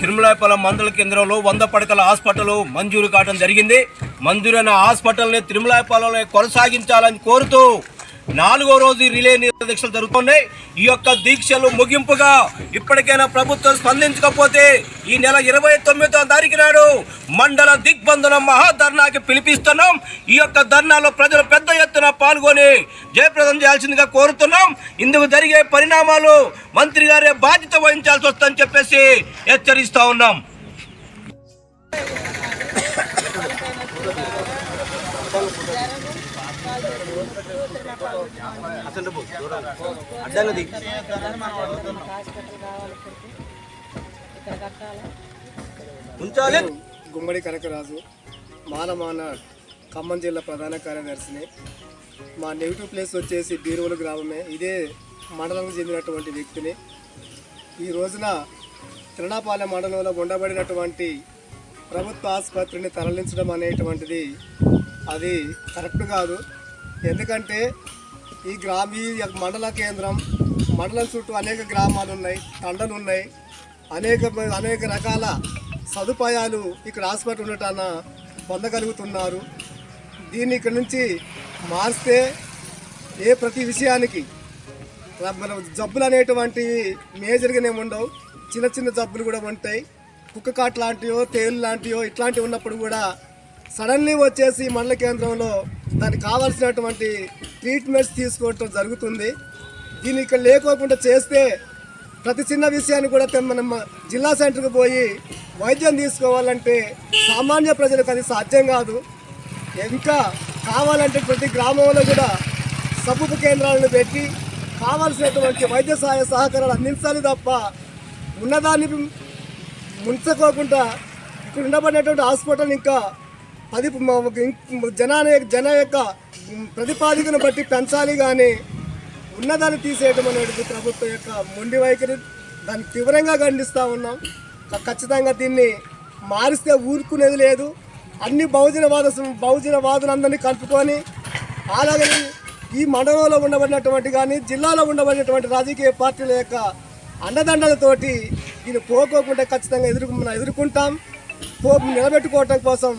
తిరుమలాయపాలెం మండల కేంద్రంలో వంద పడకల హాస్పిటల్ మంజూరు కావడం జరిగింది. మంజూరైన హాస్పిటల్ని తిరుమలాయపాలెంలో కొనసాగించాలని కోరుతూ నాలుగో రోజు రిలే దీక్షలు జరుగుతున్నాయి. ఈ యొక్క దీక్షలు ముగింపుగా ఇప్పటికైనా ప్రభుత్వం స్పందించకపోతే ఈ నెల ఇరవై తొమ్మిదో తారీఖు నాడు మండల దిగ్బంధనం మహాధర్నాకి పిలిపిస్తున్నాం. ఈ యొక్క ధర్నాలో ప్రజలు పెద్ద ఎత్తున పాల్గొని జయప్రదం చేయాల్సిందిగా కోరుతున్నాం. ఇందుకు జరిగే పరిణామాలు మంత్రి గారే బాధ్యత వహించాల్సి వస్తుందని చెప్పేసి హెచ్చరిస్తా ఉన్నాం. ఉంచాలి. గుమ్మడి కనకరాజు మానమాన ఖమ్మం జిల్లా ప్రధాన కార్యదర్శిని. మా నెగిటివ్ ప్లేస్ వచ్చేసి బీరువుల గ్రామమే. ఇదే మండలం చెందినటువంటి వ్యక్తిని. ఈ రోజున తిరణాపాలెం మండలంలో ఉండబడినటువంటి ప్రభుత్వ ఆసుపత్రిని తరలించడం అనేటువంటిది అది కరెక్ట్ కాదు. ఎందుకంటే ఈ గ్రామ ఈ మండల కేంద్రం మండలం చుట్టూ అనేక గ్రామాలు ఉన్నాయి తండలు ఉన్నాయి. అనేక అనేక రకాల సదుపాయాలు ఇక్కడ హాస్పిటల్ ఉండటాన పొందగలుగుతున్నారు. దీన్ని ఇక్కడ నుంచి మార్స్తే ఏ ప్రతి విషయానికి మన జబ్బులు అనేటువంటివి మేజర్గానే ఉండవు. చిన్న చిన్న జబ్బులు కూడా ఉంటాయి. కుక్క కాట్ లాంటివో తేలు లాంటివో ఇట్లాంటివి ఉన్నప్పుడు కూడా సడన్లీ వచ్చేసి మండల కేంద్రంలో దానికి కావాల్సినటువంటి ట్రీట్మెంట్స్ తీసుకోవటం జరుగుతుంది. దీన్ని ఇక్కడ లేకోకుండా చేస్తే ప్రతి చిన్న విషయాన్ని కూడా మనం జిల్లా సెంటర్కి పోయి వైద్యం తీసుకోవాలంటే సామాన్య ప్రజలకు అది సాధ్యం కాదు. ఇంకా కావాలంటే ప్రతి గ్రామంలో కూడా సబ్బు కేంద్రాలను పెట్టి కావాల్సినటువంటి వైద్య సహాయ సహకారాలు అందించాలి తప్ప ఉన్నదాన్ని ముంచకోకుండా ఇక్కడ ఉండబడినటువంటి హాస్పిటల్ ఇంకా పది జనాన్ని జన యొక్క ప్రతిపాదికను బట్టి పెంచాలి కానీ ఉన్నదాన్ని తీసేయడం అనేది ప్రభుత్వం యొక్క మొండి వైఖరి. దాన్ని తీవ్రంగా ఖండిస్తూ ఉన్నాం. ఖచ్చితంగా దీన్ని మారిస్తే ఊరుకునేది లేదు. అన్ని బహుజనవాద బహుజనవాదులందరినీ కలుపుకొని అలాగే ఈ మండలంలో ఉండబడినటువంటి కానీ జిల్లాలో ఉండబడినటువంటి రాజకీయ పార్టీల యొక్క అండదండలతోటి దీన్ని పోకోకుండా ఖచ్చితంగా ఎదుర్కొ మనం ఎదుర్కొంటాం. పో నిలబెట్టుకోవటం కోసం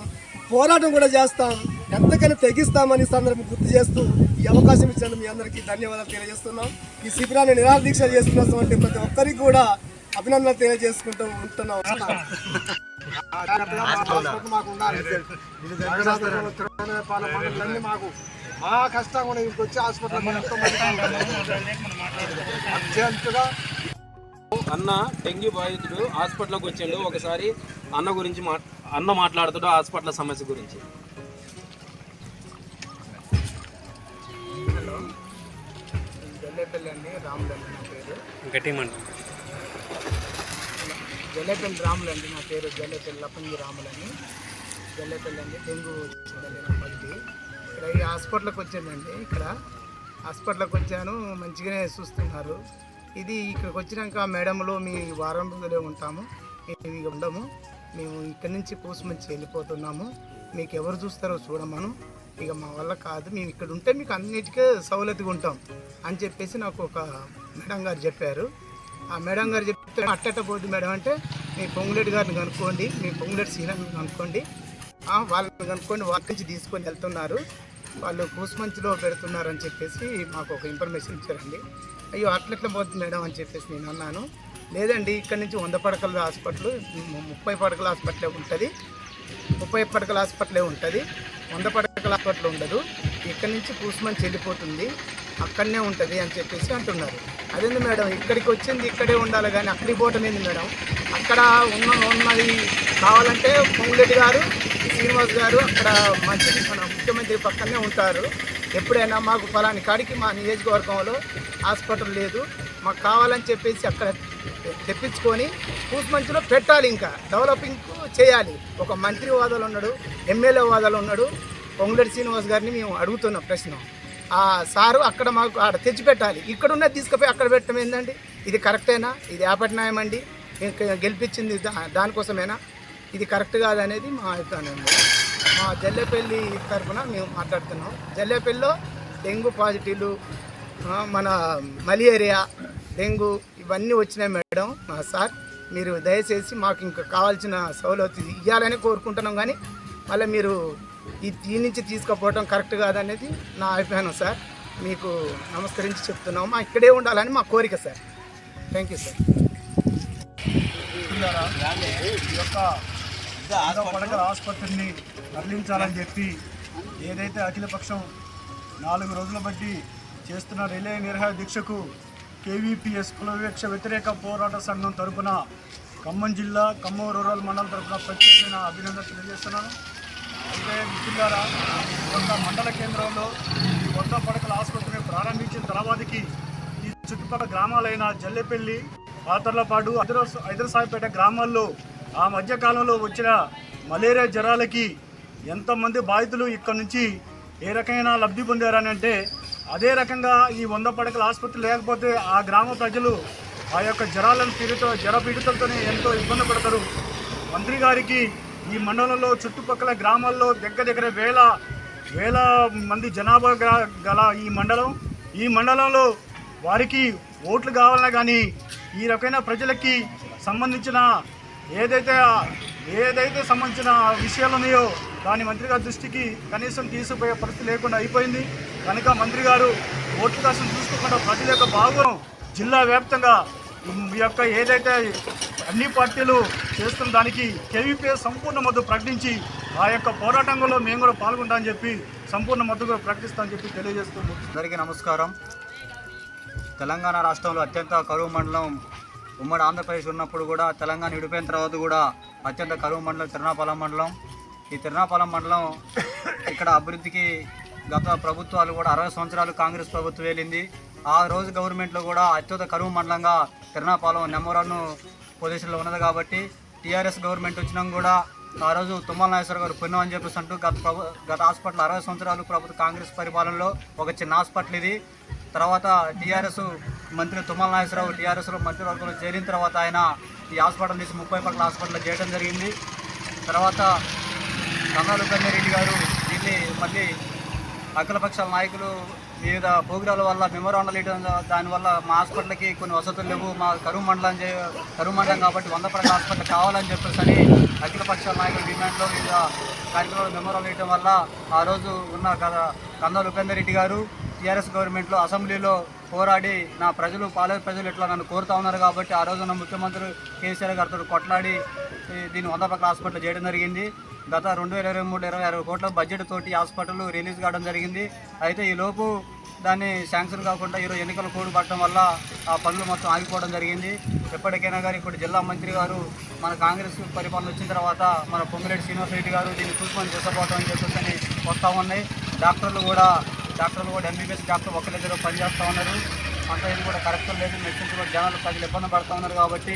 పోరాటం కూడా చేస్తాం. ఎంతకైనా తెగిస్తామని సందర్భం గుర్తు చేస్తూ ఈ అవకాశం ఇచ్చినందుకు మీ అందరికీ ధన్యవాదాలు తెలియజేస్తున్నాం. ఈ శిబిరాన్ని నిరాదీక్ష చేస్తున్నటువంటి ప్రతి ఒక్కరికి కూడా అభినందనలు తెలియజేసుకుంటూ ఉంటున్నాం. మాకు మా కష్టం కూడా ఇంకొచ్చి హాస్పిటల్ అత్యంతగా అన్న డెంగ్యూ బాధితుడు హాస్పిటల్కి వచ్చిండు. ఒకసారి అన్న గురించి మా అన్న మాట్లాడుతాడు హాస్పిటల్ సమస్య గురించి. జల్లేపల్లి అండి రాములు అండి నా పేరు. జల్లేపల్లి రాములు అండి నా పేరు జల్లేపల్లి లప్పంగి రాములని జల్లేపల్లి అండి డెంగ్యూ వచ్చిందండి నా పల్లి ఇక్కడ ఈ హాస్పిటల్కి వచ్చానండి. ఇక్కడ హాస్పిటల్కి వచ్చాను మంచిగానే చూస్తున్నారు. ఇది ఇక్కడికి వచ్చినాక మేడంలో మీ వారం రోజులే ఉంటాము. మేము ఇక ఉండము. మేము ఇక్కడి నుంచి మంచి వెళ్ళిపోతున్నాము. మీకు ఎవరు చూస్తారో చూడమను. ఇక మా వల్ల కాదు. మేము ఇక్కడ ఉంటే మీకు అన్నిటికీ సౌలతిగా ఉంటాం అని చెప్పేసి నాకు ఒక మేడం గారు చెప్పారు. ఆ మేడం గారు చెప్తే అట్టట పోద్ది మేడం అంటే మీ పొంగులేటి గారిని కనుక్కోండి మీ పొంగులేటి సీనియర్ని కనుక్కోండి. వాళ్ళని కనుక్కోండి వాళ్ళ నుంచి తీసుకొని వెళ్తున్నారు. వాళ్ళు కూసుమంచిలో పెడుతున్నారు అని చెప్పేసి మాకు ఒక ఇన్ఫర్మేషన్ ఇచ్చారండి. అయ్యో అట్లట్లా పోతుంది మేడం అని చెప్పేసి నేను అన్నాను. లేదండి ఇక్కడ నుంచి వంద పడకల హాస్పిటల్ ముప్పై పడకల హాస్పిటలే ఉంటుంది. ముప్పై పడకల హాస్పిటలే ఉంటుంది. వంద పడకల హాస్పిటల్ ఉండదు. ఇక్కడ నుంచి పూసుమని చెల్లిపోతుంది. అక్కడనే ఉంటుంది అని చెప్పేసి అంటున్నారు. అదేంది మేడం ఇక్కడికి వచ్చింది ఇక్కడే ఉండాలి కానీ అక్కడికి పోవటం ఏంది మేడం? అక్కడ ఉన్న ఉన్నది కావాలంటే పొంగులెడ్డి గారు శ్రీనివాస్ గారు అక్కడ మంచి మన ముఖ్యమంత్రి పక్కనే ఉంటారు. ఎప్పుడైనా మాకు ఫలాని కాడికి మా నియోజకవర్గంలో హాస్పిటల్ లేదు. మాకు కావాలని చెప్పేసి అక్కడ తెప్పించుకొని కూసుమంచిలో పెట్టాలి ఇంకా. డెవలపింగ్ చేయాలి. ఒక మంత్రి హోదాలో ఉన్నాడు ఎమ్మెల్యే హోదాలో ఉన్నాడు. పొంగులేటి శ్రీనివాస్ గారిని మేము అడుగుతున్నాం ప్రశ్న. ఆ సారు అక్కడ మాకు ఆడ తెచ్చిపెట్టాలి ఇక్కడ ఉన్నది తీసుకుపోయి అక్కడ పెట్టడం ఏందండి? ఇది కరెక్టేనా? ఇది ఆపటి న్యాయం అండి ఇంకా గెలిపించింది దా- దానికోసమేనా? ఇది కరెక్ట్ కాదనేది మా అభిప్రాయం మా జల్లేపల్లి తరఫున మేము మాట్లాడుతున్నాం. జల్లేపల్లిలో డెంగ్యూ పాజిటివ్లు మన మలేరియా డెంగ్యూ ఇవన్నీ వచ్చినాయి మేడం. సార్ మీరు దయచేసి మాకు ఇంకా కావాల్సిన సౌలభ్యం ఇవ్వాలని కోరుకుంటున్నాం కానీ మళ్ళీ మీరు ఈ దీని నుంచి తీసుకుపోవడం కరెక్ట్ కాదనేది నా అభిప్రాయం సార్. మీకు నమస్కరించి చెప్తున్నాము. మా ఇక్కడే ఉండాలని మా కోరిక సార్. థ్యాంక్ యూ సార్ యొక్క ఆసుపత్రిని తరలించాలని చెప్పి ఏదైతే అఖిలపక్షం నాలుగు రోజుల బట్టి చేస్తున్న రిలే నిరహార దీక్షకు కేవీపీఎస్ కుల వివక్ష వ్యతిరేక పోరాట సంఘం తరపున ఖమ్మం జిల్లా ఖమ్మం రూరల్ మండలం తరపున ప్రత్యేకమైన అభినందన తెలియజేస్తున్నాను. అయితే మిత్రులారా ఈ మండల కేంద్రంలో కొత్త పడకల ఆసుపత్రిని ప్రారంభించిన తర్వాతకి ఈ చుట్టుపక్కల గ్రామాలైన జల్లెపల్లి పాతర్లపాడు హైదరా హైదరాసాయిపేట గ్రామాల్లో ఆ మధ్యకాలంలో వచ్చిన మలేరియా జ్వరాలకి ఎంతమంది బాధితులు ఇక్కడ నుంచి ఏ రకమైన లబ్ధి పొందారని అంటే అదే రకంగా ఈ వంద పడకల ఆసుపత్రి లేకపోతే ఆ గ్రామ ప్రజలు ఆ యొక్క జ్వరాలను పీడితో జ్వర పీడితులతోనే ఎంతో ఇబ్బంది పడతారు. మంత్రి గారికి ఈ మండలంలో చుట్టుపక్కల గ్రామాల్లో దగ్గర దగ్గర వేల వేల మంది జనాభా గల ఈ మండలం. ఈ మండలంలో వారికి ఓట్లు కావాలన్నా కానీ ఈ రకమైన ప్రజలకి సంబంధించిన ఏదైతే ఏదైతే సంబంధించిన విషయాలు ఉన్నాయో దాని మంత్రి గారి దృష్టికి కనీసం తీసుకుపోయే పరిస్థితి లేకుండా అయిపోయింది. కనుక మంత్రి గారు ఓట్ల కోసం చూసుకోకుండా ప్రజల యొక్క భాగం జిల్లా వ్యాప్తంగా ఈ యొక్క ఏదైతే అన్ని పార్టీలు చేస్తున్న దానికి కేవీపీఎస్ సంపూర్ణ మద్దతు ప్రకటించి ఆ యొక్క పోరాటంలో మేము కూడా పాల్గొంటామని చెప్పి సంపూర్ణ మద్దతు ప్రకటిస్తామని చెప్పి తెలియజేస్తున్నాం అందరికీ నమస్కారం. తెలంగాణ రాష్ట్రంలో అత్యంత కరువు మండలం ఉమ్మడి ఆంధ్రప్రదేశ్ ఉన్నప్పుడు కూడా తెలంగాణ విడిపోయిన తర్వాత కూడా అత్యంత కరువు మండలం తిరునాపాలెం మండలం. ఈ తిరునాపాలెం మండలం ఇక్కడ అభివృద్ధికి గత ప్రభుత్వాలు కూడా అరవై సంవత్సరాలు కాంగ్రెస్ ప్రభుత్వం వెళ్ళింది ఆ రోజు గవర్నమెంట్లో కూడా అత్యంత కరువు మండలంగా తిరునాపాలెం నెంబర్ వన్ పొజిషన్లో ఉన్నది కాబట్టి టీఆర్ఎస్ గవర్నమెంట్ వచ్చినా కూడా ఆ రోజు తుమ్మల నాగేశ్వర గారు పుణ్యం అని చెప్పేసి అంటూ గత ప్రభు గత హాస్పిటల్ అరవై సంవత్సరాలు ప్రభుత్వ కాంగ్రెస్ పరిపాలనలో ఒక చిన్న హాస్పిటల్ ఇది. తర్వాత టీఆర్ఎస్ మంత్రి తుమ్మల నాగేశ్వరరావు టీఆర్ఎస్లో మంత్రివర్గంలో చేరిన తర్వాత ఆయన ఈ హాస్పిటల్ తీసి ముప్పై పట్ల హాస్పిటల్ చేయడం జరిగింది. తర్వాత కన్నాలు రెడ్డి గారు దీన్ని మళ్ళీ అఖిలపక్షాల నాయకులు వివిధ ప్రోగ్రాల వల్ల మెమోరాండాలు ఇవ్వడం దానివల్ల మా హాస్పిటల్కి కొన్ని వసతులు లేవు. మా కరువు మండలం చే- కరువు మండలం కాబట్టి వంద పడక హాస్పిటల్ కావాలని చెప్పేసి అని అఖిలపక్షాల నాయకుల డిమాండ్లో వివిధ కార్యక్రమాలు మెమోరాలు ఇవ్వడం వల్ల ఆ రోజు ఉన్న కదా కందాల ఉపేందర్ రెడ్డి గారు టీఆర్ఎస్ గవర్నమెంట్లో అసెంబ్లీలో పోరాడి నా ప్రజలు పాలే ప్రజలు ఇట్లా నన్ను కోరుతా ఉన్నారు కాబట్టి ఆ రోజున ముఖ్యమంత్రి కేసీఆర్ గారితో కొట్లాడి దీన్ని వంద పక్కల హాస్పిటల్ చేయడం జరిగింది. గత రెండు వేల ఇరవై మూడు ఇరవై అరవై కోట్ల బడ్జెట్ తోటి హాస్పిటల్ రిలీజ్ కావడం జరిగింది. అయితే ఈ లోపు దాన్ని శాంక్షన్ కాకుండా ఈరోజు ఎన్నికలు కూడి పట్టడం వల్ల ఆ పనులు మొత్తం ఆగిపోవడం జరిగింది. ఎప్పటికైనా కానీ ఇప్పుడు జిల్లా మంత్రి గారు మన కాంగ్రెస్ పరిపాలన వచ్చిన తర్వాత మన పొంగిరెడ్డి శ్రీనివాసరెడ్డి గారు దీన్ని చూసుకొని తీసుకుపోవటం అని చెప్పేసి వస్తూ ఉన్నాయి. డాక్టర్లు కూడా డాక్టర్లు కూడా ఎంబీబీఎస్ డాక్టర్ ఒకరిద్దరు పనిచేస్తూ ఉన్నారు. అంత ఇది కూడా కరెక్ట్ లేదు. మెడిసిన్స్ కూడా జనాలు ప్రజలు ఇబ్బంది పడుతూ ఉన్నారు కాబట్టి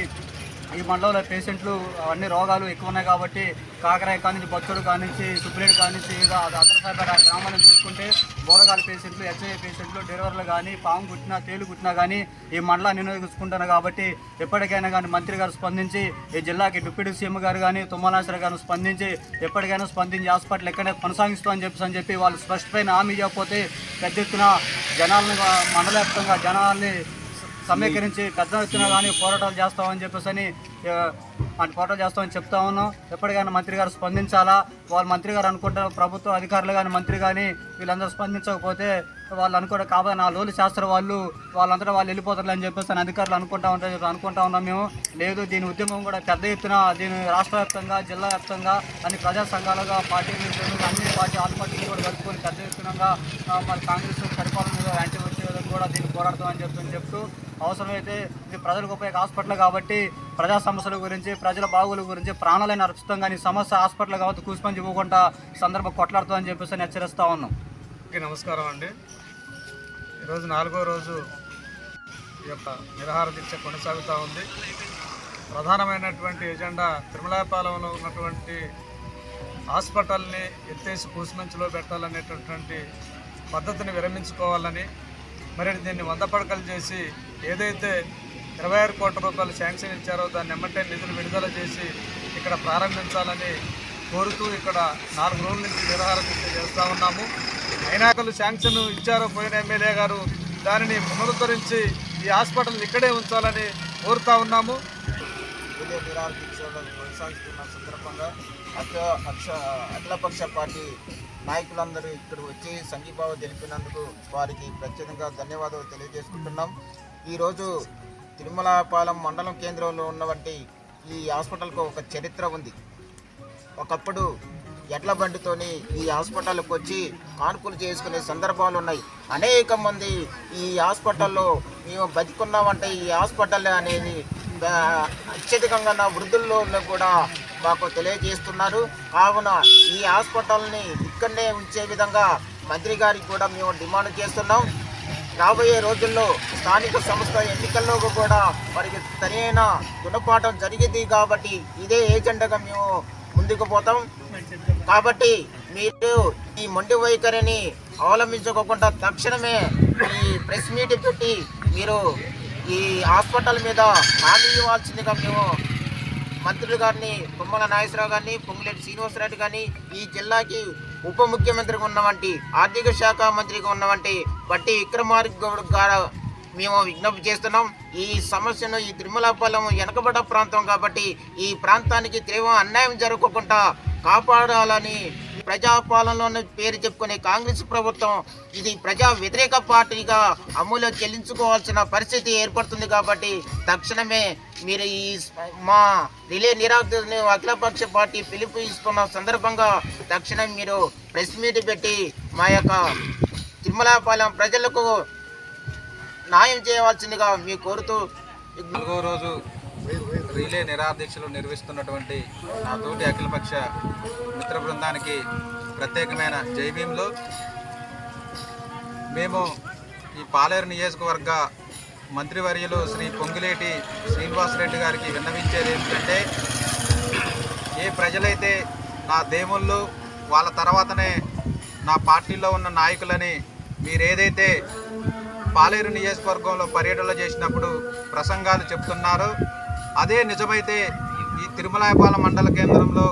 ఈ మండలంలో పేషెంట్లు అన్ని రోగాలు ఎక్కువ ఉన్నాయి కాబట్టి కాకరాయ కానించి బొచ్చడు కానించి సుబ్రేడ్ కానించి వివిధ అదరసాపేట గ్రామాలను చూసుకుంటే బోరగాల పేషెంట్లు హెచ్ఐ పేషెంట్లు డెలివర్లు కానీ పాము కుట్టినా తేలు కుట్టినా కానీ ఈ మండలాన్ని వినియోగించుకుంటున్నారు కాబట్టి ఎప్పటికైనా కానీ మంత్రి గారు స్పందించి ఈ జిల్లాకి డిప్యూటీ సీఎం గారు కానీ తుమ్మనాశ్వర గారు స్పందించి ఎప్పటికైనా స్పందించి హాస్పిటల్ ఎక్కడే కొనసాగిస్తామని చెప్పేసి అని చెప్పి వాళ్ళు స్పష్టమైన హామీ ఇవ్వకపోతే పెద్ద ఎత్తున జనాలను మండల వ్యాప్తంగా జనాల్ని సమీకరించి పెద్ద ఎత్తున కానీ పోరాటాలు చేస్తామని చెప్పేసి అని అంటే పోరాటాలు చేస్తామని చెప్తా ఉన్నాం. ఎప్పటికైనా మంత్రి గారు స్పందించాలా? వాళ్ళు మంత్రి గారు అనుకుంటే ప్రభుత్వ అధికారులు కానీ మంత్రి కానీ వీళ్ళందరూ స్పందించకపోతే వాళ్ళు అనుకోవడం కాబట్టి నా లోలు శాస్త్ర వాళ్ళు. వాళ్ళంతటా వాళ్ళు వెళ్ళిపోతారు అని చెప్పేసి అని అధికారులు అనుకుంటా ఉంటారు అనుకుంటా ఉన్నాం మేము. లేదు దీని ఉద్యమం కూడా పెద్ద ఎత్తున దీని రాష్ట్ర వ్యాప్తంగా జిల్లా వ్యాప్తంగా అన్ని ప్రజా సంఘాలుగా పార్టీ అన్ని పార్టీ ఆల్ పార్టీలు కూడా కలుపుకొని పెద్ద ఎత్తునంగా మరి కాంగ్రెస్ పరిపాలన యాంటీ కూడా దీన్ని పోరాడతామని చెప్తూ చెప్తూ అవసరమైతే ఇది ప్రజలకు ఉపయోగ హాస్పిటల్ కాబట్టి ప్రజా సమస్యల గురించి ప్రజల బాగుల గురించి ప్రాణాలైన అర్పిస్తాం కానీ సమస్య హాస్పిటల్ కాబట్టి కూసుకొని ఇవ్వకుండా సందర్భం కొట్లాడుతామని చెప్పేసి అని హెచ్చరిస్తా ఉన్నాం. నమస్కారం అండి. ఈరోజు నాలుగో రోజు ఈ యొక్క నిరాహార దీక్ష కొనసాగుతూ ఉంది. ప్రధానమైనటువంటి ఎజెండా తిరుమలాపాలెంలో ఉన్నటువంటి హాస్పిటల్ని ఎత్తేసి కూసుమంచులో పెట్టాలనేటటువంటి పద్ధతిని విరమించుకోవాలని మరి దీన్ని వంద పడకలు చేసి ఏదైతే ఇరవై ఆరు కోట్ల రూపాయలు శాంక్షన్ ఇచ్చారో దాన్ని ఎమ్మటే నిధులు విడుదల చేసి ఇక్కడ ప్రారంభించాలని కోరుతూ ఇక్కడ నాలుగు రోజుల నుంచి నిరాహార దీక్ష చేస్తూ ఉన్నాము. అయినాకలు శాంక్షన్ ఇచ్చారో పోయిన ఎమ్మెల్యే గారు దానిని పునరుద్ధరించి ఈ హాస్పిటల్ ఇక్కడే ఉంచాలని కోరుతా ఉన్నాము. రిలే నిరాహార కొనసాగిస్తున్న సందర్భంగా అఖిల అక్ష అఖిలపక్ష పార్టీ నాయకులందరూ ఇక్కడ వచ్చి సంఘీభావం తెలిపినందుకు వారికి ప్రత్యేకంగా ధన్యవాదాలు తెలియజేసుకుంటున్నాం. ఈరోజు తిరుమలపాలెం మండలం కేంద్రంలో ఉన్నవంటి ఈ హాస్పిటల్కు ఒక చరిత్ర ఉంది. ఒకప్పుడు ఎడ్ల బండితోని ఈ హాస్పిటల్కి వచ్చి కానుకలు చేసుకునే సందర్భాలు ఉన్నాయి. అనేక మంది ఈ హాస్పిటల్లో మేము బతికున్నామంటే ఈ హాస్పిటల్ అనేది అత్యధికంగా నా వృద్ధుల్లో కూడా మాకు తెలియజేస్తున్నారు. కావున ఈ హాస్పిటల్ని ఇక్కడనే ఉంచే విధంగా మంత్రి గారికి కూడా మేము డిమాండ్ చేస్తున్నాం. రాబోయే రోజుల్లో స్థానిక సంస్థ ఎన్నికల్లో కూడా వారికి సరైన గుణపాఠం జరిగింది కాబట్టి ఇదే ఏజెండాగా మేము ముందుకు పోతాం. కాబట్టి మీరు ఈ మొండి వైఖరిని అవలంబించుకోకుండా తక్షణమే ఈ ప్రెస్ మీట్ పెట్టి మీరు ఈ హాస్పిటల్ మీద హామీ ఇవ్వాల్సిందిగా మేము మంత్రులు గారిని తుమ్మల నాగేశ్వరరావు గారిని పొంగులేటి శ్రీనివాసరెడ్డి గారిని ఈ జిల్లాకి ఉప ముఖ్యమంత్రిగా ఉన్నవంటి ఆర్థిక శాఖ మంత్రిగా ఉన్నవంటి బట్టి విక్రమార్గౌడ్ గారు మేము విజ్ఞప్తి చేస్తున్నాం. ఈ సమస్యను ఈ తిరుమలాపాలెం వెనకబడ్డ ప్రాంతం కాబట్టి ఈ ప్రాంతానికి తీవ్ర అన్యాయం జరగకుండా కాపాడాలని ప్రజాపాలనలో పేరు చెప్పుకునే కాంగ్రెస్ ప్రభుత్వం ఇది ప్రజా వ్యతిరేక పార్టీగా అమలు చెల్లించుకోవాల్సిన పరిస్థితి ఏర్పడుతుంది కాబట్టి తక్షణమే మీరు ఈ మా రిలే నిరాకరణ అఖిలపక్ష పార్టీ పిలుపు ఇస్తున్న సందర్భంగా తక్షణం మీరు ప్రెస్ మీట్ పెట్టి మా యొక్క తిరుమలాపాలెం ప్రజలకు న్యాయం చేయవలసిందిగా మీ కోరుతూ నాలుగో రోజు రీలే నిరాదీక్షలు నిర్వహిస్తున్నటువంటి నా తోటి అఖిలపక్ష మిత్ర బృందానికి ప్రత్యేకమైన జై భీమ్లు మేము ఈ పాలేరు నియోజకవర్గ మంత్రివర్యులు శ్రీ పొంగిలేటి శ్రీనివాసరెడ్డి గారికి విన్నవించేది ఏమిటంటే ఏ ప్రజలైతే నా దేవుళ్ళు వాళ్ళ తర్వాతనే నా పార్టీలో ఉన్న నాయకులని మీరేదైతే పాలేరు నియోజకవర్గంలో పర్యటనలు చేసినప్పుడు ప్రసంగాలు చెప్తున్నారో అదే నిజమైతే ఈ తిరుమలాయపాలెం మండల కేంద్రంలో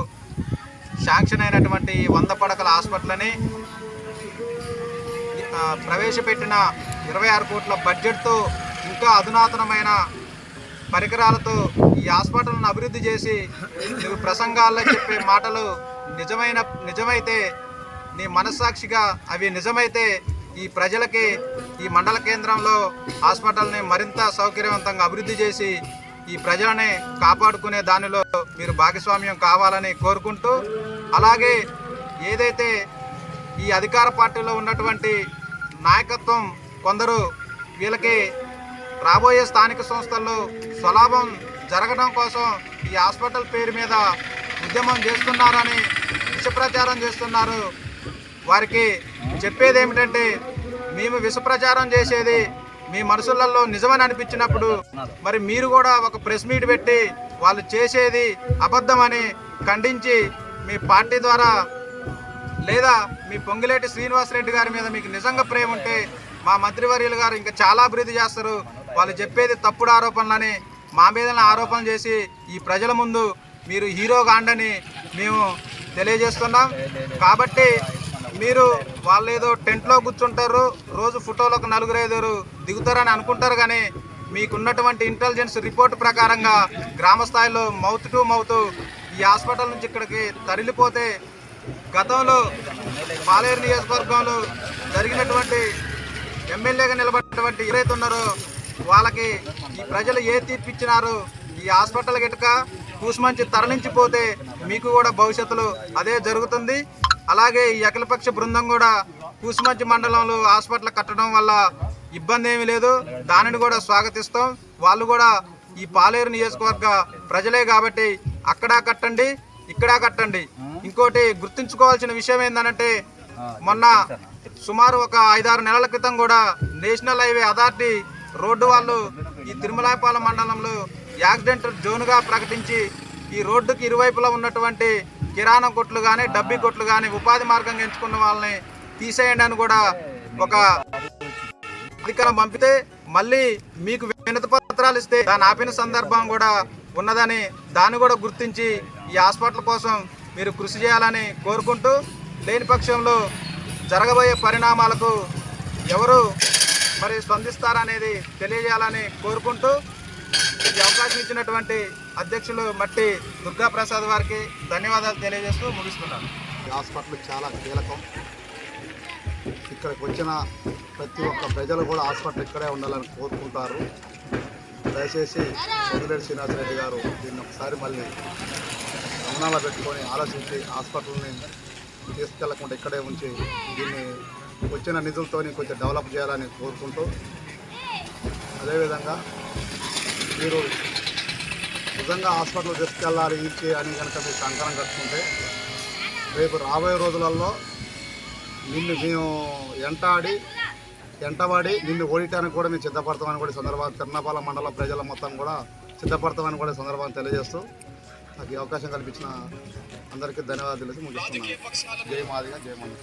శాంక్షన్ అయినటువంటి ఈ వంద పడకల హాస్పిటల్ని ప్రవేశపెట్టిన ఇరవై ఆరు కోట్ల బడ్జెట్తో ఇంకా అధునాతనమైన పరికరాలతో ఈ హాస్పిటల్ను అభివృద్ధి చేసి నువ్వు ప్రసంగాల్లో చెప్పే మాటలు నిజమైన నిజమైతే నీ మనస్సాక్షిగా అవి నిజమైతే ఈ ప్రజలకి ఈ మండల కేంద్రంలో హాస్పిటల్ని మరింత సౌకర్యవంతంగా అభివృద్ధి చేసి ఈ ప్రజలని కాపాడుకునే దానిలో మీరు భాగస్వామ్యం కావాలని కోరుకుంటూ అలాగే ఏదైతే ఈ అధికార పార్టీలో ఉన్నటువంటి నాయకత్వం కొందరు వీళ్ళకి రాబోయే స్థానిక సంస్థల్లో స్వలాభం జరగడం కోసం ఈ హాస్పిటల్ పేరు మీద ఉద్యమం చేస్తున్నారని విషప్రచారం చేస్తున్నారు. వారికి చెప్పేది ఏమిటంటే మేము విషప్రచారం చేసేది మీ మనసులలో నిజమని అనిపించినప్పుడు మరి మీరు కూడా ఒక ప్రెస్ మీట్ పెట్టి వాళ్ళు చేసేది అబద్ధమని ఖండించి మీ పార్టీ ద్వారా లేదా మీ పొంగిలేటి శ్రీనివాసరెడ్డి గారి మీద మీకు నిజంగా ప్రేమ ఉంటే మా మంత్రివర్యులు గారు ఇంకా చాలా అభివృద్ధి చేస్తారు. వాళ్ళు చెప్పేది తప్పుడు ఆరోపణలని మా మీద ఆరోపణలు చేసి ఈ ప్రజల ముందు మీరు హీరో కాండని మేము తెలియజేస్తున్నాం. కాబట్టి మీరు వాళ్ళు ఏదో టెంట్లో కూర్చుంటారు రోజు ఫోటోలకు నలుగురు ఐదుగురు దిగుతారని అనుకుంటారు కానీ మీకున్నటువంటి ఇంటెలిజెన్స్ రిపోర్ట్ ప్రకారంగా గ్రామ స్థాయిలో మౌత్ టు మౌత్ ఈ హాస్పిటల్ నుంచి ఇక్కడికి తరలిపోతే గతంలో పాలేరు నియోజకవర్గంలో జరిగినటువంటి ఎమ్మెల్యేగా నిలబడినటువంటి ఎవరైతే ఉన్నారో వాళ్ళకి ఈ ప్రజలు ఏ తీర్పు ఇచ్చినారో ఈ హాస్పిటల్ గిటక కూసుమంచి తరలించిపోతే మీకు కూడా భవిష్యత్తులో అదే జరుగుతుంది. అలాగే ఈ అఖిలపక్ష బృందం కూడా కూసుమంచి మండలంలో హాస్పిటల్ కట్టడం వల్ల ఇబ్బంది ఏమీ లేదు. దానిని కూడా స్వాగతిస్తాం. వాళ్ళు కూడా ఈ పాలేరు నియోజకవర్గ ప్రజలే కాబట్టి అక్కడా కట్టండి ఇక్కడా కట్టండి. ఇంకోటి గుర్తుంచుకోవాల్సిన విషయం ఏంటంటే మొన్న సుమారు ఒక ఐదారు నెలల క్రితం కూడా నేషనల్ హైవే అథారిటీ రోడ్డు వాళ్ళు ఈ తిరుమలాయపాలెం మండలంలో యాక్సిడెంట్ జోన్గా ప్రకటించి ఈ రోడ్డుకి ఇరువైపులా ఉన్నటువంటి కిరాణా కొట్లు కానీ డబ్బి కొట్లు కానీ ఉపాధి మార్గంగా ఎంచుకున్న వాళ్ళని తీసేయండి అని కూడా ఒక అధికారం పంపితే మళ్ళీ మీకు వినతి పత్రాలు ఇస్తే దాన్ని ఆపిన సందర్భం కూడా ఉన్నదని దాన్ని కూడా గుర్తించి ఈ హాస్పిటల్ కోసం మీరు కృషి చేయాలని కోరుకుంటూ లేని పక్షంలో జరగబోయే పరిణామాలకు ఎవరు మరి స్పందిస్తారనేది తెలియజేయాలని కోరుకుంటూ ఈ అవకాశం ఇచ్చినటువంటి అధ్యక్షులు మట్టి దుర్గా ప్రసాద్ వారికి ధన్యవాదాలు తెలియజేస్తూ ముగిస్తున్నాను. ఈ హాస్పిటల్ చాలా కీలకం. ఇక్కడికి వచ్చిన ప్రతి ఒక్క ప్రజలు కూడా హాస్పిటల్ ఇక్కడే ఉండాలని కోరుకుంటారు. దయచేసి వదిలేడు శ్రీనివాసరెడ్డి గారు దీన్ని ఒకసారి మళ్ళీ గమనాలు పెట్టుకొని ఆలోచించి హాస్పిటల్ని తీసుకెళ్ళకుండా ఇక్కడే ఉంచి దీన్ని వచ్చిన నిధులతోని కొంచెం డెవలప్ చేయాలని కోరుకుంటూ అదేవిధంగా మీరు నిజంగా హాస్పిటల్ తీసుకెళ్ళాలి ఇచ్చి అని కనుక మీరు కంకణం కట్టుకుంటే రేపు రాబోయే రోజులలో నిన్ను మేము ఎంటాడి ఎంటబడి నిన్ను ఓడిటానికి కూడా మేము సిద్ధపడతామని కూడా ఈ సందర్భంగా తిరునాపాల మండల ప్రజల మొత్తం కూడా సిద్ధపడతామని కూడా ఈ సందర్భంగా తెలియజేస్తూ నాకు ఈ అవకాశం కల్పించిన అందరికీ ధన్యవాదాలు తెలిసి ముగిస్తున్నాను. జై మాదిగా జై మంది